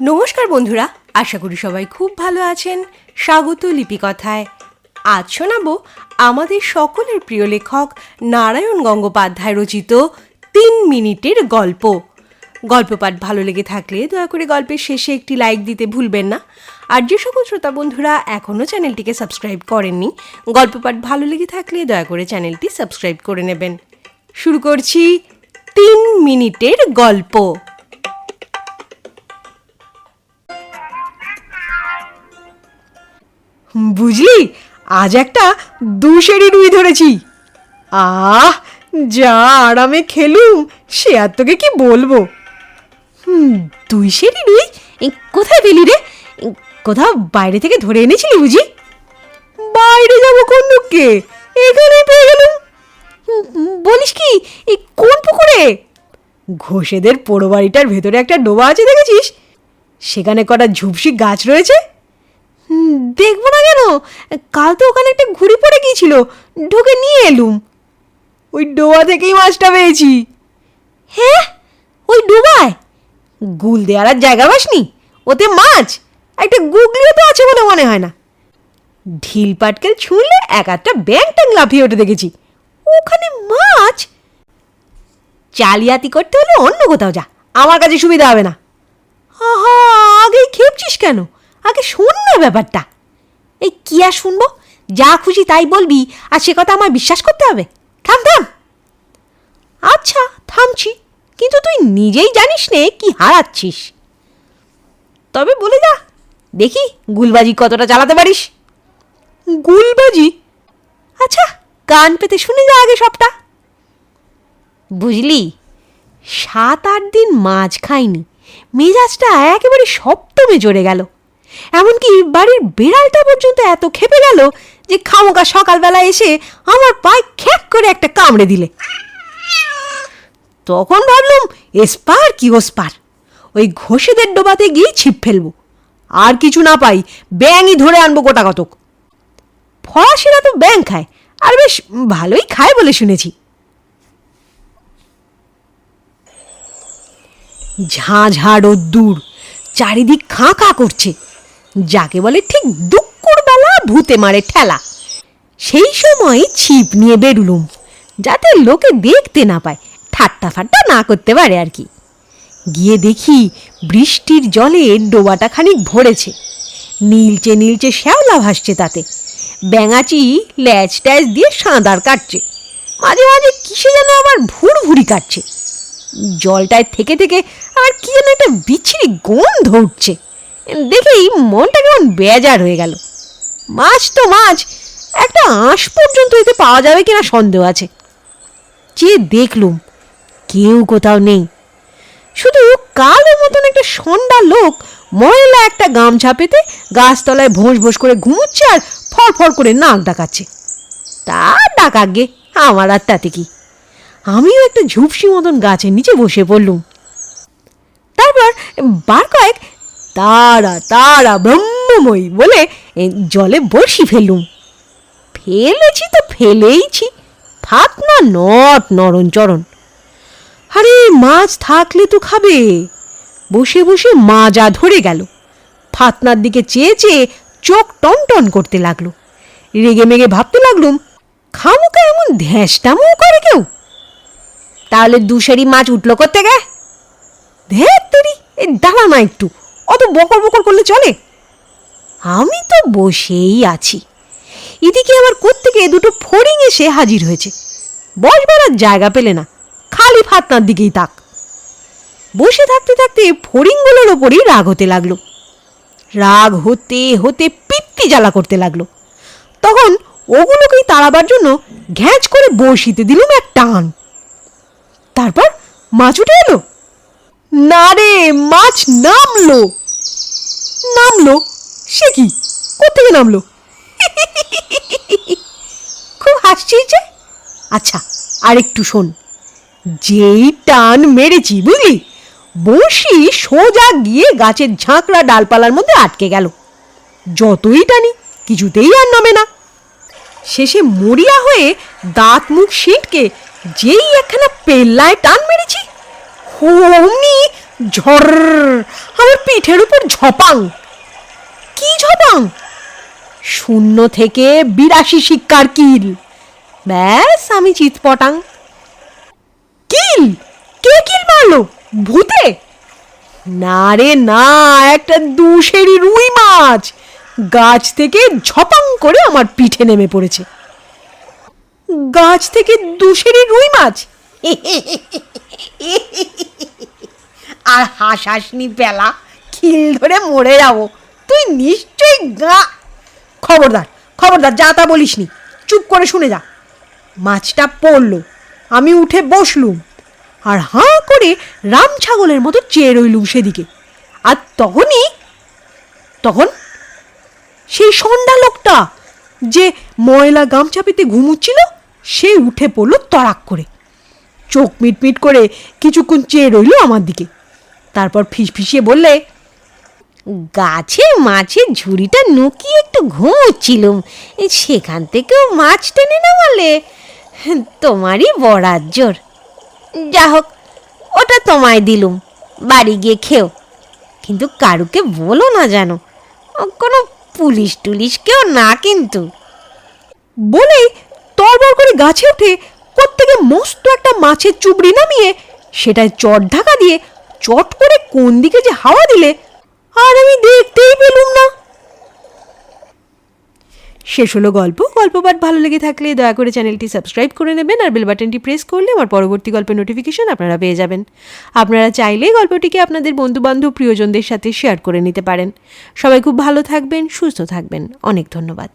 নমস্কার বন্ধুরা, আশা করি সবাই খুব ভালো আছেন। স্বাগত লিপিকথায়। আজ শোনাবো আমাদের সকলের প্রিয় লেখক নারায়ণ গঙ্গোপাধ্যায় রচিত তিন মিনিটের গল্প। গল্প পাঠ ভালো লেগে থাকলে দয়া করে গল্পের শেষে একটি লাইক দিতে ভুলবেন না। আর যে সকল শ্রোতা বন্ধুরা এখনও চ্যানেলটিকে সাবস্ক্রাইব করেননি গল্প পাঠ ভালো লেগে থাকলে দয়া করে চ্যানেলটি সাবস্ক্রাইব করে নেবেন। শুরু করছি তিন মিনিটের গল্প। বুঝলি? আজ একটা দুশেরই রুই ধরেছি। আহ, যা আরামে খেলুম, সে আর তোকে কি বলব? হুম দুই সেরি রুই কোথায় পেলি রে? কোথাও বাইরে থেকে ধরে এনেছিলি বুঝি? বাইরে যাব কোন দুঃখে? এখানেই পেয়ে গেলুম। বলিস কি? কোন পুকুরে? ঘোষেদের পোড়ো বাড়িটার ভেতরে একটা ডোবা আছে, দেখেছিস? সেখানে কটা ঝুপসি গাছ রয়েছে। দেখব না কেন? কাল তো ওখানে একটা ঘুড়ি পড়ে গিয়েছিল। ঢুকে নিয়ে এলুম। ওই ডোবা থেকেই মাছটা পেয়েছি। হ্যাঁ ওই ডোবায়? গুল দেওয়ার আর জায়গা পাসনি? ওতে মাছ? একটা গুগলিও তো আছে বলে মনে হয় না। ঢিল পাটকেল ছুঁড়লে এক একটা ব্যাং ট্যাং লাফিয়ে ওঠে দেখেছি। ওখানে মাছ? চালিয়াতি করতে হলে অন্য কোথাও যা। আমার কাছে সুবিধা হবে না। আহা আগেই খেপছিস কেন? আগে শোন না ব্যাপারটা। এই কি আর শুনব? যা খুশি তাই বলবি, আর সে কথা আমার বিশ্বাস করতে হবে। থাম থাম। আচ্ছা থামছি। কিন্তু তুই নিজেই জানিস নে কি হারাচ্ছিস। তবে বলে যা, দেখি গুলবাজি কতটা চালাতে পারিস। গুলবাজি? আচ্ছা কান পেতে শুনে যা আগে সবটা। বুঝলি, সাত আট দিন মাছ খাইনি মেজাজটা একেবারে সপ্তমে জড়ে গেল। এমনকি বাড়ির বেড়ালটা পর্যন্ত এত খেপে গেল যে খামোকা সকালবেলা এসে আমার পায়ে খ্যাক করে একটা কামড়ে দিলে। তখন ভাবলাম, এসপার কি ওসপার? ওই ঘষেদের ডোবাতে গিয়ে ছিপ ফেলব। আর কিছু না পাই, ব্যাঙই ধরে আনব গোটা কতক। ফরাসিরা তো ব্যাং খায়, আর বেশ ভালোই খায় বলে শুনেছি। ঝাঁ ঝাঁ রোদ্দুর, চারিদিক খাঁ খাঁ করছে। যাকে বলে ঠিক দুঃকুর বেলা ভূতে মারে ঠেলা। সেই সময় ছিপ নিয়ে বেরুলুম, যাতে লোকে দেখতে না পায়, ঠাট্টা ফাট্টা না করতে পারে আর কি। গিয়ে দেখি বৃষ্টির জলে ডোবাটা খানিক ভরেছে। নীলচে নীলচে শ্যাওলা ভাসছে তাতে। ব্যাঙাচি ল্যাচ ট্যাচ দিয়ে সাঁদার কাটছে। মাঝে মাঝে কিসে যেন আবার ভুর ভুরি কাটছে। জলটায় থেকে থেকে আর কি যেন একটা বিচ্ছিরি গন্ধ উঠছে। দেখেই মনটা কেমন বেজার হয়ে গেল। মাছ তো মাছ, একটা আঁশ পর্যন্ত এতে পাওয়া যাবে কিনা সন্দেহ আছে। যে দেখলুম, কেউ কোথাও নেই। শুধু কালের মতন একটা সন্ডা লোক ময়লা একটা গামছা পেতে গাছতলায় ভোঁস ভোঁস করে ঘুমোচ্ছে আর ফড়ফড় করে নাক ডাকাচ্ছে। তা ডাকাক গে আমার আর তাতে কি? আমিও একটা ঝুপসি মতন গাছের নিচে বসে পড়লুম। তারপর বার কয়েক তারা তারা ব্রহ্মময়ী বলে এ, জলে বসি ফেলুম। ফেলেছি তো ফেলেইছি ফাত না নট নরণ চরণ। আরে মাছ থাকলে তো খাবে। বসে বসে মাজা ধরে গেল। ফাতনার দিকে চেয়ে চেয়ে চোখ টন টন করতে লাগল। রেগে মেগে ভাবতে লাগলুম খামুকা এমন ধ্যাসটামও করে কেউ? তাহলে দুশারি মাছ উঠল করতে গে ধের তেরি এই দাঁড়া না একটু। অত বকর বকর করলে চলে? আমি তো বসেই আছি। এদিকে আমার কোত্থেকে দুটো ফড়িং এসে হাজির হয়েছে। বসবার আর জায়গা পেলে না, খালি ফাতনার দিকেই তাক। বসে থাকতে থাকতে ফড়িংগুলোর ওপরই রাগ হতে লাগল। রাগ হতে হতে পিত্তি জ্বালা করতে লাগল। তখন ওগুলোকেই তাড়াবার জন্য ঘ্যাঁচ করে বসিতে দিলুম এক টান। তারপর মাছ উঠে এলো। না মাছ নামলো। নামলো? সে কি? কোথেকে নামলো? খুব হাসছিস যে? আচ্ছা আরেকটু শোন। যেই টান মেরেছি, বুঝলি? বসি সোজা গিয়ে গাছের ঝাঁকড়া ডালপালার মধ্যে আটকে গেল। যতই টানি, কিছুতেই আর নামে না। শেষে মরিয়া হয়ে দাঁত মুখ সিটকে যেই একখানা পেল্লায় টান মেরেছি, অমনি ঝড়। আমার পিঠের উপর ঝপাং। কি ঝপাং? শূন্য থেকে বিরাশি শিক্ষার কিল। ব্যাস, আমি চিৎপটাং। কিল? কে কিল মারলো? ভূতে? না রে, না, একটা দুশেরি রুই মাছ। গাছ থেকে ঝপাং করে আমার পিঠে নেমে পড়েছে। গাছ থেকে দুশেরি রুই মাছ? আর হাস হাসাসনি পেলা খিল ধরে মরে যাব। তুই নিশ্চয়ই গা খবরদার খবরদার, যা তা বলিসনি। চুপ করে শুনে যা। মাছটা পড়ল, আমি উঠে বসলুম, আর হাঁ করে রাম ছাগলের মতো চেয়ে রইলুম সেদিকে। আর তখনই, তখন সেই সন্ধ্যা লোকটা যে ময়লা গামছা পেতে ঘুমুচ্ছিল, সে উঠে পড়ল তড়াক করে। চোখ মিটমিট করে কিছুক্ষণ চেয়ে রইল আমার দিকে। তারপর ফিসফিসিয়ে বললে গাছে মাছের ঝুড়িটা নুকিয়ে একটু ঘুমোচ্ছিলুম সেখান থেকেও মাছ টেনে নামালে। তোমারই বড়ার জোর যা হোক, ওটা তোমায় দিলুম। বাড়ি গিয়ে খেও। কিন্তু কারুকে বলো না জানো কোনো পুলিশ টুলিশ কেউ না কিন্তু। বলেই তরবর করে গাছে উঠে প্রত্যেকে মস্ত একটা মাছের চুবড়ি নামিয়ে সেটায় চট ঢাকা দিয়ে চট করে কোন দিকে যে হাওয়া দিলে, আর আমি দেখতেই পেলুম না। শেষ হলো গল্প। গল্প পাঠ ভালো লেগে থাকলে দয়া করে চ্যানেলটি সাবস্ক্রাইব করে নেবেন আর বেল বাটনটি প্রেস করলে আমার পরবর্তী গল্পের নোটিফিকেশন আপনারা পেয়ে যাবেন। আপনারা চাইলে গল্পটিকে আপনাদের বন্ধুবান্ধব প্রিয়জনদের সাথে শেয়ার করে নিতে পারেন। সবাই খুব ভালো থাকবেন, সুস্থ থাকবেন। অনেক ধন্যবাদ।